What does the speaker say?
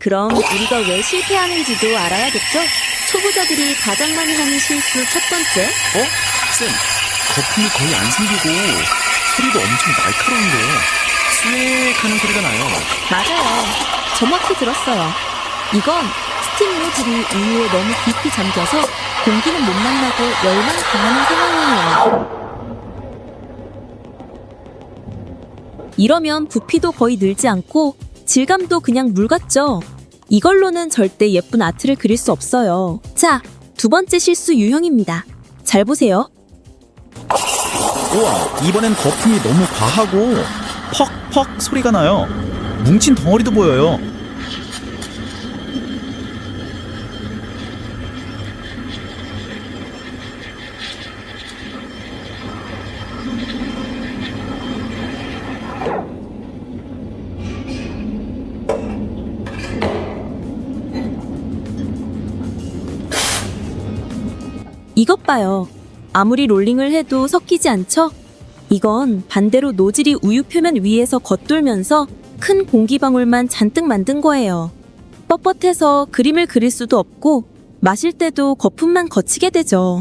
그럼 우리가 왜 실패하는지도 알아야겠죠? 초보자들이 가장 많이 하는 실수 첫 번째. 어? 쌤, 거품이 거의 안 생기고 소리도 엄청 날카로운데 스웩 하는 소리가 나요. 맞아요. 정확히 들었어요. 이건 스팀 노즐이 우유에 너무 깊이 잠겨서 공기는 못 만나고 열만 강하는 상황이에요. 이러면 부피도 거의 늘지 않고 질감도 그냥 물 같죠? 이걸로는 절대 예쁜 아트를 그릴 수 없어요. 자, 두 번째 실수 유형입니다. 잘 보세요. 우와, 이번엔 거품이 너무 과하고 퍽퍽 소리가 나요. 뭉친 덩어리도 보여요. 이것 봐요. 아무리 롤링을 해도 섞이지 않죠? 이건 반대로 노즐이 우유 표면 위에서 겉돌면서 큰 공기방울만 잔뜩 만든 거예요. 뻣뻣해서 그림을 그릴 수도 없고 마실 때도 거품만 거치게 되죠.